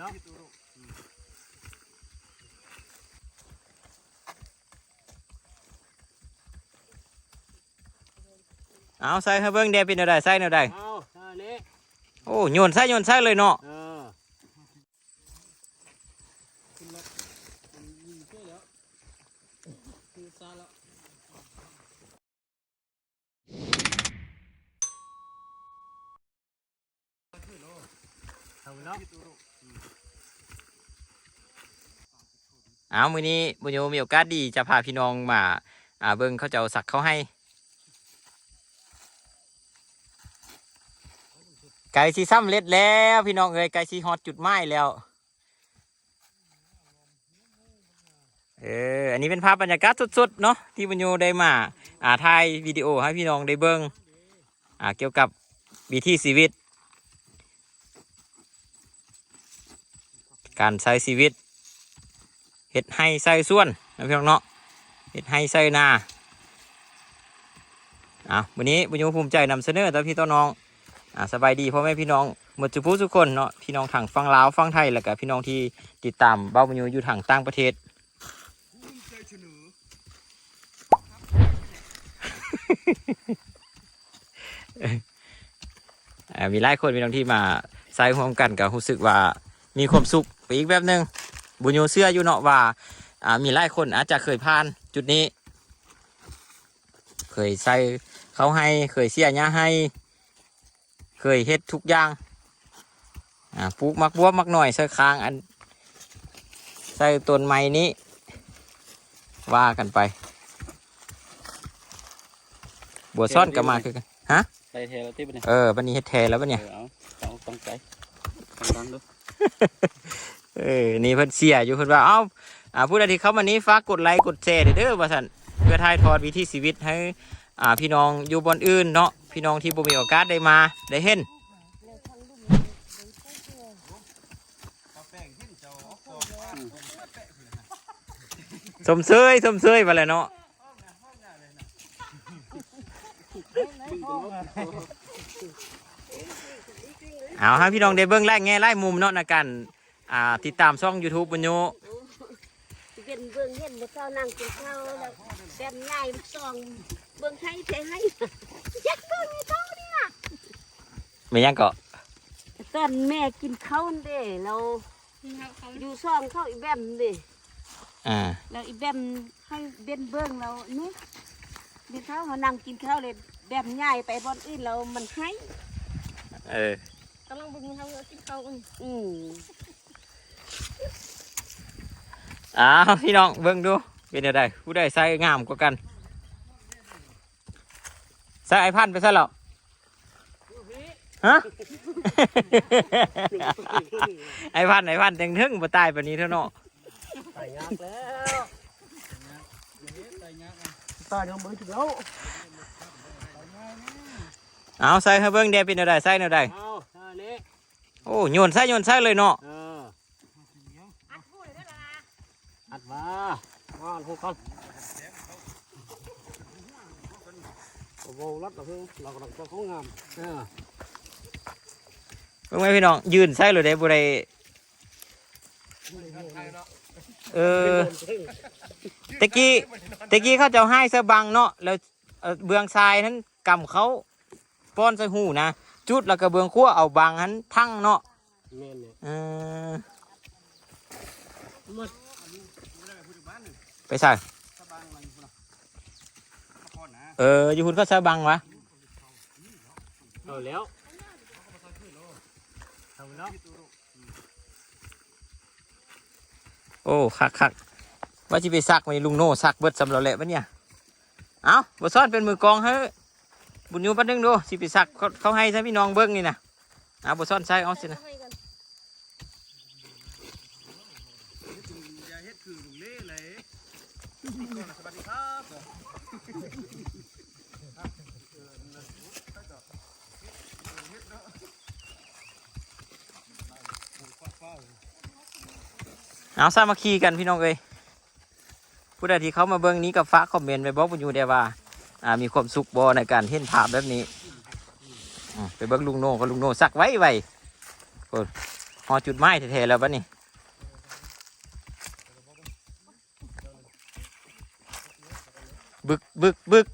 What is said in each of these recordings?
เนาะเอาใส่ให้เบิ่งเดเป็นแนวใดใส่แนวใดเอาท่านี้โอ้โยนใส่โยนใส่เลยเนาะ เออขึ้นแล้วยิงเพื่อแล้วคือซาแล้วเอาเนาะ เอามื้อนี้บุญโยมีโอกาสดีจะพาพี่น้องมาอ่าเบิ่งเขาจะเอาสักเขาให้ไก่สีซ้ำเร็จแล้วพี่น้องเอ้ยไก่สีฮอตจุดไม้แล้ว เอออันนี้เป็นภาพบรรยากาศสดๆเนาะที่บุญโยได้มาอ่าถ่ายวิดีโอให้พี่น้องได้เบิ่งอ่าเกี่ยวกับวิถีชีวิต การใช้ชีวิต เห็ดให้ใส่ส่วนนะพี่น้องเนาะเห็ดให้ใส่นาอะวันนี้บุญยงภูมิใจนำเสนอต่อพี่ต่อน้องอะสบายดีพ่อแม่พี่น้องหมดจุผู้ทุกคนเนาะพี่น้องทางฝั่งลาวฝั่งไทยแล้วก็พี่น้องที่ติดตามเบ้าบุญยงอยู่ทางต่างประเทศมีหลายคนพี่น้องที่มาใส่ร่วมกันก็รู้สึกว่ามีความสุขไปอีกแบบหนึ่ง บุญโยเชื่ออยู่เนาะว่าอ่ามีหลายคนอาจจะเคยผ่านจุดนี้ เคยใส่เขาให้เคยเสียหญ้าให้ เคยเฮ็ดทุกอย่างอ่าปลูกมักบัวมักหน่อยใส่คางอันใส่ต้นไม้นี้ว่ากันไป บัวซ่อนก็มาคือกันฮะไปเทแล้วที่เป็นเออวันนี้เฮ็ดแทนแล้วปะเนี่ย เอาเอาต้องใจต้องดังดู เออ นี่เพิ่นเสียอยู่เพิ่นว่า เอ้าอ่าผู้ใดที่เข้ามานี้ฝากกดไลค์กดแชร์เด้อว่าซั่นเพื่อถ่ายทอดวิถีชีวิตให้ อ่าพี่น้องอยู่บนอื่นเนาะพี่น้องที่บ่มีโอกาสได้มาได้เห็นสมเซยสมเซยว่าแหละเนาะเอาให้พี่น้องได้เบิ่งไล่แง่ไล่มุมเนาะในการ อ่าติดตามช่อง YouTube บุญโยเย็นเบิ่งเห็นบ่เจ้านั่งกินข้าวแล้วแต้มใหญ่ซองเบิ่งให้เทให้ยักเบิ่งให้เขาเนี่ยไม่ยังเกาะตอนแม่กินข้าวเด้เราอยู่ซองเข้าอีแบมเด้อ่าแล้วอีแบมให้เด่นเบิ่งเรานี่มีข้าวมานั่งกินข้าวเลยแบมใหญ่ไปบอนอื่นเรามันให้เออกำลังเบิ่งเขากินข้าวอืม อ้าวพี่น้องเบิ่งดูเป็นอะไรผู้ใดใส่งามกว่ากันใส่ไอพันไปซะแล้วฮะไอพันไอพันแตงทึ่งบ่ตายปานนี้เท่าเนาะใส่ยากแล้วใส่ยากตายเอามือถึงแล้วเอาใส่ให้เบิ่งเดเป็นอะไรใส่แนวใดเอาท่านี้โอ้โยนใส่โยนใส่เลยเนาะ เอออัด มาว่านพวกเขาโอ้โหรัดเราเพิ่งเรากำลังตัวเขางามเออเบิ่งไหมพี่น้องยืนใส่เลยได้บ่ได้เออตะกี้ตะกี้เขาจะเอาให้เสบังเนาะแล้วเอ่อเบืองทรายนั้นกำเขาป้อนใส่หูนะจุดแล้วก็เบืองขั้วเอาบังนั้นทั้งเนาะเมนเนี่ยเออ หมด ไปใส่เอออยู่คุณก็ใส่บังวะเอาแล้วเอาแล้วโอ้คักคักว่าจะไปซักไหมลุงโน่ซักเบิดสำหรับแหละปะเนี่ย เอาบ่ซ่อนเป็นมือกลองเฮ้ยบุญยูแปันนึงดูสิไปซักเขาเขาให้ใช่พี่น้องเบิ้งนี่นะเอาบ่ซ่อนใส่เอาสินะ อย่าเฮ็ดคือลุงเล่เลยสวัสดีครับ เอาสามัคคีกันพี่น้องเอ้ยผู้ใดที่เขามาเบิ้งนี้กับฟ้าคอมเมนต์ไปบอกบุญยูได้ว่าอ่า มีความสุขบ่ในการเห็นภาพแบบนี้อืมไปเบิ้งลุงโน่กับลุงโน่ซักไว้ไว้โอ้หอจุดไม้แท้ๆแล้วบัดนี้บึกบึกบึก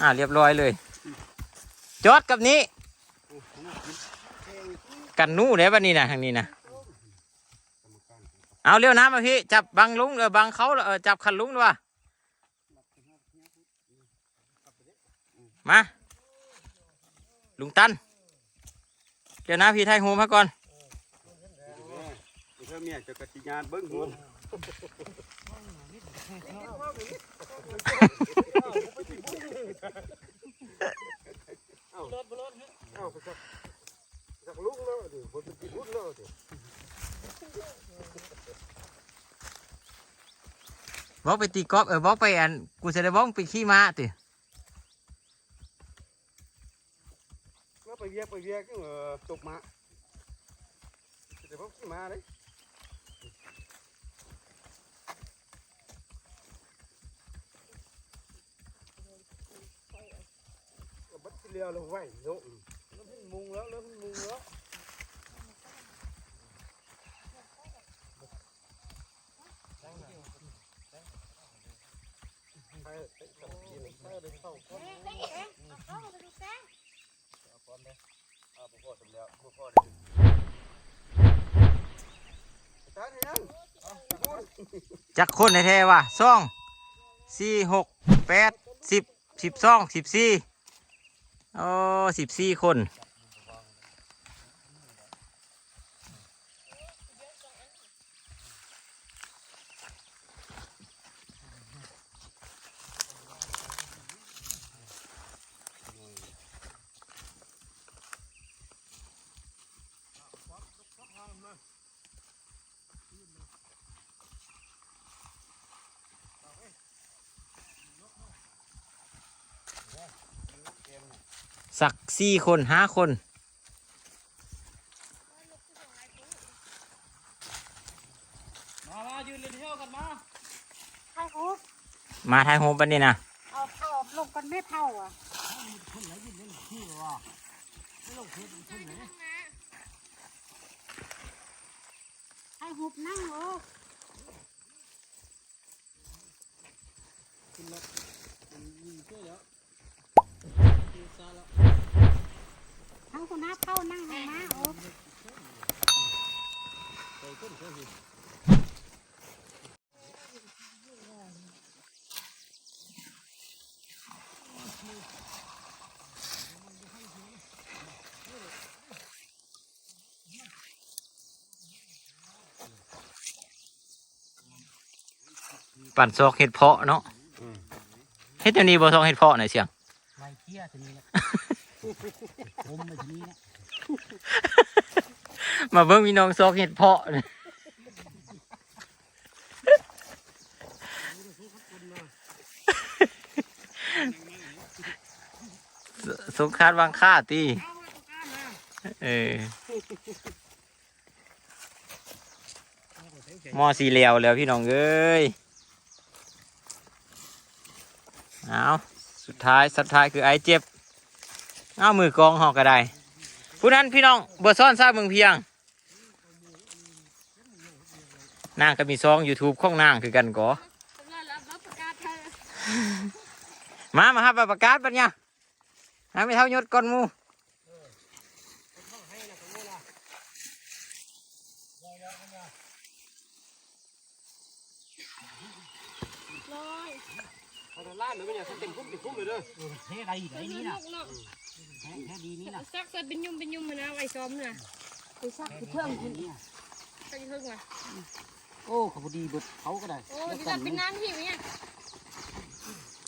อ่าเรียบร้อยเลย จอดกับนี้ กันนู่เลยบัดนี้นะทางนี้นะ เอาเร็วน้ำมาพี่ จับบังลุงเออบังเขาเออจับขันลุงด้วย มา ลุงตันเดี๋ยวนะพี่ไทยหูมาก่อนเธอเมียจะกติงานเบิ้งหัว บอกไปตีกอล์ฟเออบอกไปอันกูจะได้บอกไปขี่ม้าติแล้วไปเวียกไปเวียกก็เออตกมาเดี๋ยวพวกขี่มาเลยบัดเลียวเราไหวโน้แล้วมันมุงแล้วแล้วมันมุงแล้ว จักคนในแท้ว่ะสองสี่หกแปดสิบสิบสองสิบสี่โอ้สิบสี่คน สักสี่คนห้าคนมามายืนเล่นเที่ยวกันมาใช่ครับมาทายโฮมปันนี่นะเอาเข้าลงกันไม่เท่าอะให้หุบนั่งโอ้ ทั้งคนน้าเข้านั่งให้มาโอ้ปั่นซอกเห็ดเพาะเนาะเฮ็ดอันนี้บ่ซอกเห็ดเพาะหน่อยเสียง ไม่เที่ยทีนี้แหละผมไปทีนี้แหละมาเบิ่งพี่น้องซอกเห็ดเพาะนี่ยสงครามวางค่าตีเออหมอสีเหลวแล้วพี่น้องเอ้ย เอา สุดท้ายสุดท้ายคือไอ้เจ็บเอามือกองหอกก็ได้ผู้นั้นพี่น้องเบอร์ซ่อนทราบเมืองเพียง นางก็มีซอง YouTube ของนางคือกันก่อมา มาครับประกาศปัญญาหาไม่เท่ายศก่อนมูาแต่ล้านหรือไม่เนี่ยเต็มคุ้มเต็มคุ้มเลยเด้อเท่ไรไหนนี่นะแค่ดีนี่นะซักใส่เป็นยุ่มเป็นยุ่มมานะไว้ซ้อมเนี่ยไปซักไปเทิงคุณไปเพิ่งมาโอ้ขบดีเบิดเขาก็ได้โอ้ยจะเป็นน้ำหิวเนี่ย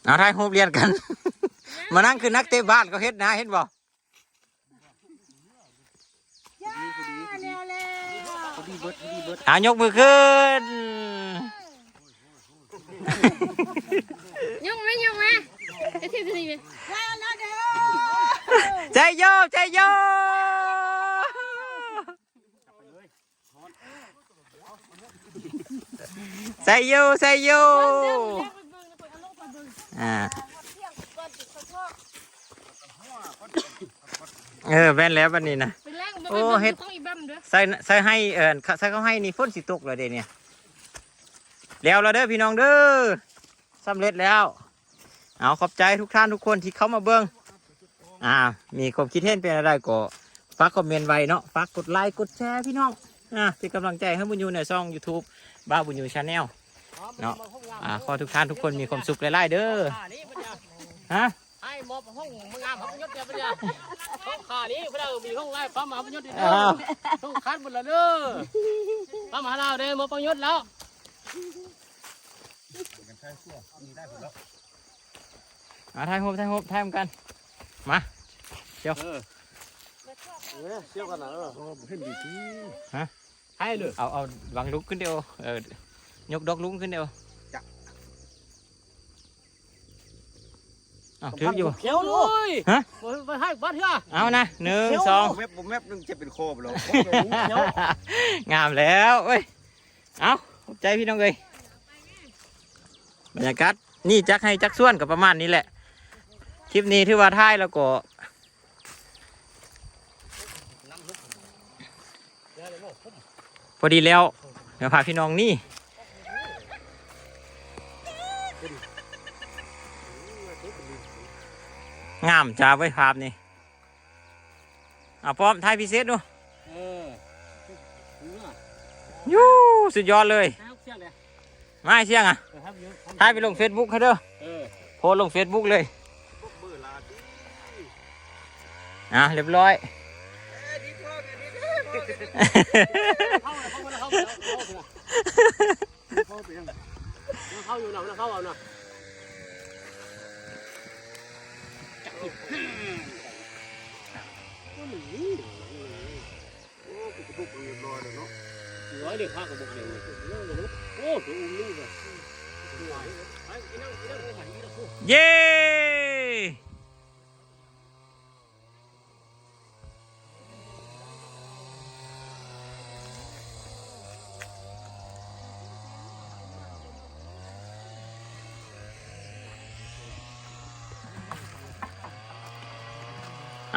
เอาทายรูปเรียนกัน มานั่งคือนักเตะบ้านก็เฮ็ดนะเห็นบ่ย่าเร็วเร็วขบดีเบิดขบดีเบิดเอายกมือขึ้น ยุ่งไหมยุ่งไหม ไอ้ที่ที่นี่ว้าวแล้วเด้อใจโยใจโยใจโยใจโยอ่าเออแว่นแล้ววันนี้นะโอ้เฮ็ดใส่ใส่ให้เอิญใส่เขาให้นี่ฝนสิตกเลยเด้เนี่ยแล้วเราเด้อพี่น้องเด้อสำเร็จแล้ว เอาขอบใจทุกท่านทุกคนที่เข้ามาเบิ้งอ่า มีความคิดเห็นเป็นอะไรก็ฝากคอมเมนต์ไว้เนาะฝากกดไลค์กดแชร์พี่น้องอ่าเป็นกำลังใจให้บุญยูในช่อง YouTube บ้าบุญยูชาแนลเนาะอ่าขอทุกท่านทุกคนมีความสุขหลายๆเด้อฮะไอ้หมอบห้องมึงงามห้องยศเดียวไปเนี่ยห้องขานี้พวกเรามีห้องไว้ปั๊มหาพยศเดียวอ้าวห้องคัดหมดแล้วเด้อปั๊มหาเราเด้อหมอบพยศแล้ว อ่าถ่ายรูปถ่ายรูปถ่ายเหมือนกัน มาเออเชี่ยวกันนะเออเห็นดีที่ให้เลยเอาเอาวางลุกขึ้นเดียวเออยกดอกลุกขึ้นเดียวอ้าวถืออยู่เขียวเลยฮะไปให้บ้านเถอะเอานะหนึ่งสองแมบผมแมบนึงจะเป็นโคบแล้วงามแล้วเอ้ยเอาขอบใจพี่น้องเลยบรรยากาศนี่จักให้จักส่วนกับประมาณนี้แหละ คลิปนี้ถือว่าท้ายแล้วก็พอดีแล้ว เดี๋ยวพาพี่น้องนี่งามจ้าไว้ภาพนี่อะพร้อมถ่ายพิเศษดูเออยูสุดยอดเลยให้เสียงเลยไม่เชี่ยงอะเออครับเยอะถ่ายไปลงเฟซบุ๊กให้เด้อเออโพสต์ลงเฟซบุ๊กเลย อะเรียบร้อยเข้าอยู่หน่อยเข้าเอาหน่อยโอ้กูจะบุกเรียบร้อยเด็กข้ากับบุกเด็กโอ้ดูอุ้มลูกอะเย้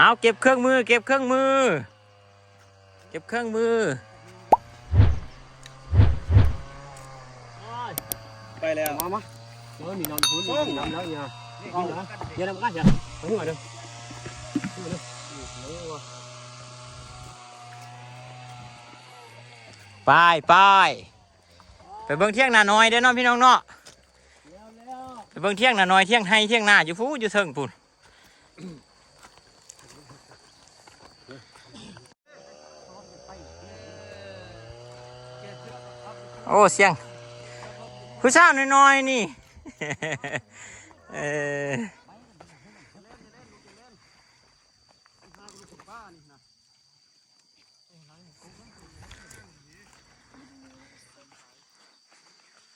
เอาเก็บเครื่องมือ เก็บเครื่องมือ เก็บเครื่องมือ ไปแล้ว มามาเออมีนอนพื้นนอนแล้วเนี่ยเอาเดี๋ยวน้ำกันเดี๋ยวไปหัวเดี๋ยวไปไปไปเบิ่งเที่ยงหน้าน้อยเด้อเน้องพี่น้องเนาะไปเบิ่งเที่ยงหน้าน้อยเที่ยงให้เที่ยงหน้าอยู่ฟูอยู่เทิงปุ่น อ้เสียง ผู้สาวน้อยๆนี่เออ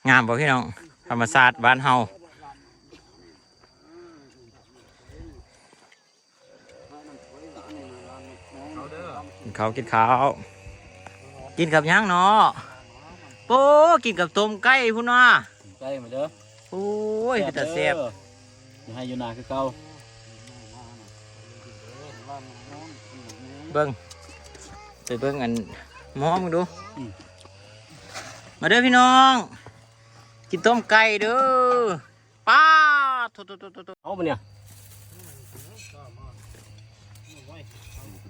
งามบ่พี่น้อง ธรรมศาสตร์บ้านเฮากินข้ากินข้าว กินกับหยังเนาะ โป้กินกับต้มไก่พุ่นว่าใกล้มาเด้อโอ้ยเป็นแต่เสียบให้อยู่นาคือเก่าเบิ้งไปเบิ้งอันหมอมึงดู มาเด้อพี่น้อง กินต้มไก่เด้อป้าโทุทุทุทุเอาปะเนี่ย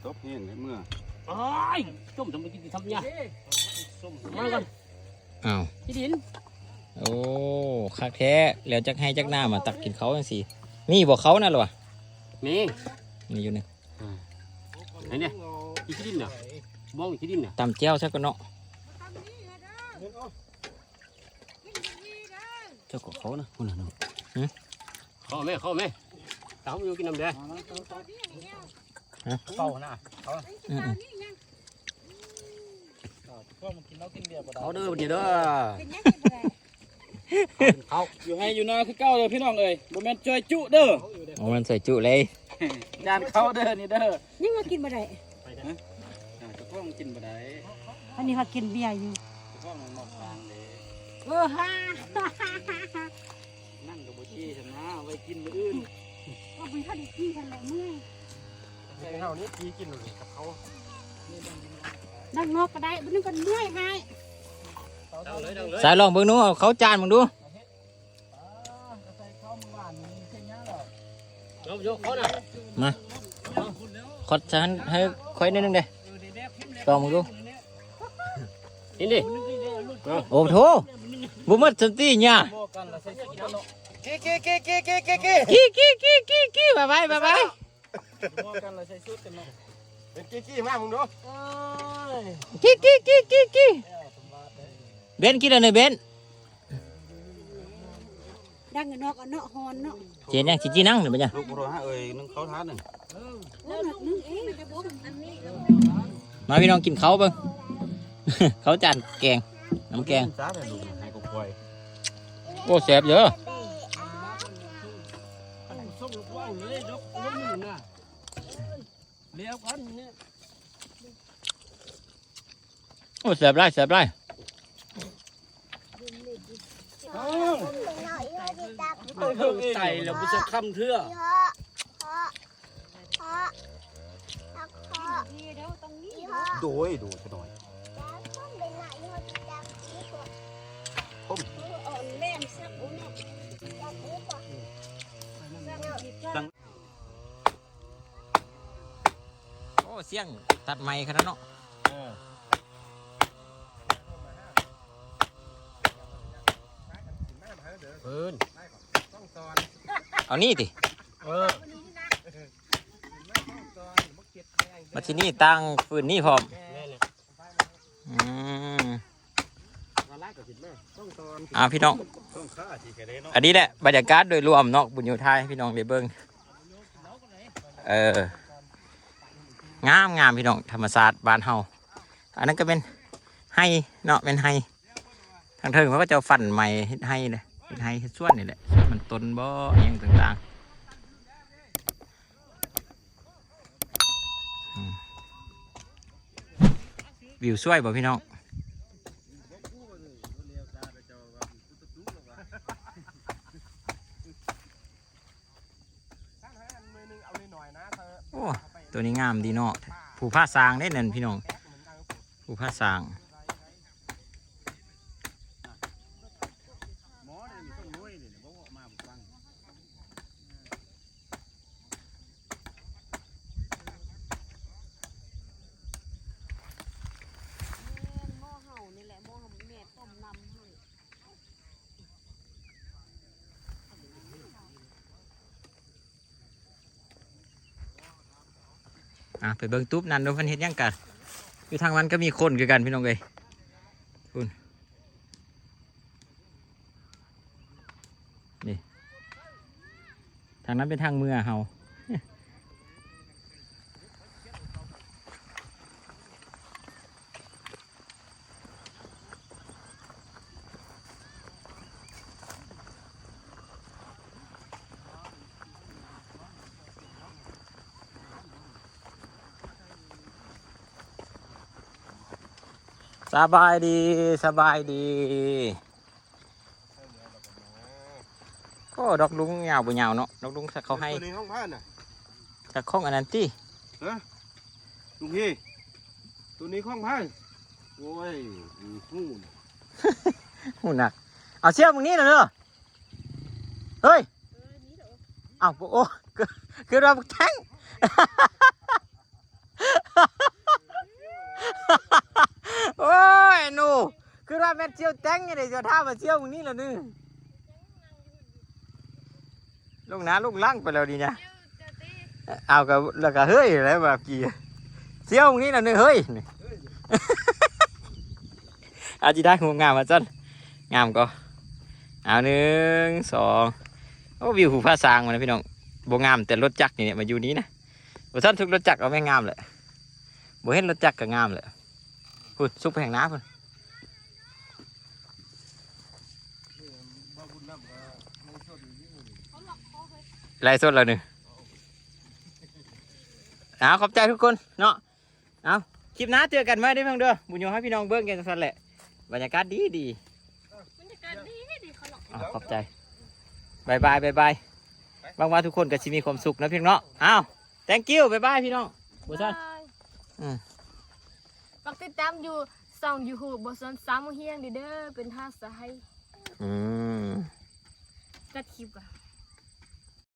ตบเห็นเมื่ออ้ายต้มทำไมกินทำเนี่ยมาก่อน อ้าวที่ดิน โอ้คักแท้แล้วจักให้จักหน้ามาตักกินเขาจังสิมีบอกเขาน่ะเหรอวะนี่นี่อยู่นี่ไหนเนี่ยที่ดินเนี่ยมองที่ดินเนี่ยตำเจียวซะก็เนาะเจ้าของเขานะคุณน่ะเนาะเข้าแม่เข้าแม่ตามอยู่กินน้ำแดงเข้าหน้า อืมเขาเด้อเดี๋ยวเด้อเขาอยู่ให้อยู่นาคือเก้าเด้อพี่น้องเอ้ยบ่แม่นจอยจุเด้อๆโอ้มันใส่จุเลยยานเขาเด้อนี่เด้อนี่มากินบ่ได้อ่าเจะพ้าของกินบ่ได้อันนี้เขากินเบียร์อยู่เจะพ้าของนอกทางเด้เออฮ่านั่งกับบ่จี้ฉันนะเอาไว้กินมื้ออื่นก็เป็นข้าวดีกินกันแหละเมื่อยเฮานี่กีกินเลยกับเขา เนั่งนอกก็ได้มันก็เหนื่อยให้ดังเลยดังเลยสายลองเบิ่งดูเอาเขาจานมึงดูยกยกเขาน่ะมาขอจานให้ค่อยนิดนึงเด้ลองมึงดูนี่ดิโอ้โถบ่หมดสติเนี่ยกี้กี้กี้กี้กี้กี้กี้กี้กี้กี้กี้กี้บ๊ายบายบ๊ายบายเป็นกี้กี้มามึงดู กี้กี้กี้กี้กี้เบนกินอะไรเบนดังนอกก็เนาะฮอนเนาะเจนยังจีจีนั่งหรือเปล่าลูกบ่ฮะเอ้ยนึงเขาทานนึงโอ้หนักนึงเองอันนี้มาพี่น้องกินเขาวเบิ่งเขาจานแกงน้ำแกงซาได้ลูกให้กูปล่อยโอ้แซ่บเยอะ ส่งลูกว่างเลยยกยกมือน่ะเลี้ยวกันเนี่ย โอ้แซ่บไรแซ่บไรไต่แล้วมันจะค้ำเทื่อโดยดูซะหน่อยอ่อนแรงโอ้เสียงตัดไม้ขนาดเนาะ เอานี่ติเออมาที่นี่ตั้งฟืนนี่พร้อมแม่เนี่ยอืมมาไล่กับสิแม่ต้องตอนอ่าพี่น้องต้องฆ่าสิแกเลยเนาะอันนี้แหละบรรยากาศโดยรวมเนาะบุญโยไทยพี่น้องได้เบิ่งเอองามงามพี่น้องธรรมศาสตร์บ้านเฮาอันนั้นก็เป็นให้เนาะเป็นให้ทางเทิงเขาก็จะฟันใหม่เฮ็ดให้เลยเฮ็ดให้เฮ็ดส่วนนี่แหละส่วน มันต้นบ่อยังต่างๆ วิวสวยบ่พี่น้องโอ้ตัวนี้งามดีเนาะ ผูผ้าสางได้นั่นพี่น้อง ผูผ้าสาง หมอเนี่ยมีต้องรวยเนี่ยบ่มาบ่ฟัง หม้อเห่านี่แหละหม้อเห่าแม่ต้มน้ำให้ อ่ะไปเบิ้งตุ๊บนั่นดูเพันเฮ็ดยังกันอยู่ทางมันก็มีคนคือกันพี่น้องเอ้ยคุณนี่ ทางนั้นเป็นทางเมืองเฮา สบายดีสบายดีโอ้ดอกลุงยาวบุยาวเนาะดอกลุงสักเขาให้ตัวนี้ห้องพันน่ะสักข้องอันนั้นที่ลุงพี่ตัวนี้ห้องพันโอ้ยหูน่ะหูหนักเอาเชือกมึงนี่เลยเนอะเฮ้ยเอาโอ้คือคือเราแทง โอ้ยหนู คือว่าแม่เชี่ยวแทงไงเดี๋ยวท่ามาเชี่ยวมึงนี่แล้วนึลูกน้าลูกล่างไปแล้วดีนะเอากับแล้วก็เฮ้ยอะไรแบบกี่เชี่ยวมึงนี่แล้วนึเฮ้ยอาจิได้หงามมาจันงามก็เอาหนึ่งสองโอ้วิวหูผ้าซางมานะพี่น้องโบงามแต่รถจักรนี่เนี่ยมาอยู่นี้นะบท่านทุกรถจักรเอาไม่งามเลยโบเห็นรถจักรก็งามเลยพุ่นซุปแห่งน้ำพุ่น ไล่สดแล้วหนึ่งเอาขอบใจทุกคนเนาะเอาคลิปหน้าเจอกันไหมได้อเพียงเด้อบุญโยให้พี่น้องเบิ้งกันสันแหละบรรยากาศดีดีมันจะการดีดีเขาหรอกๆเอาขอบใจบายบายบายบายบางว่าทุกคนก็สิมีความสุขนะพี่น้องเนาะอ้าว thank you บายบายพี่น้องบุญท่านบายอืมฝากติดตามอยู่ส่องยูทูบบทสนสามโมงเฮียงเด้อเป็นท่าสายอืมตัดคลิปอะ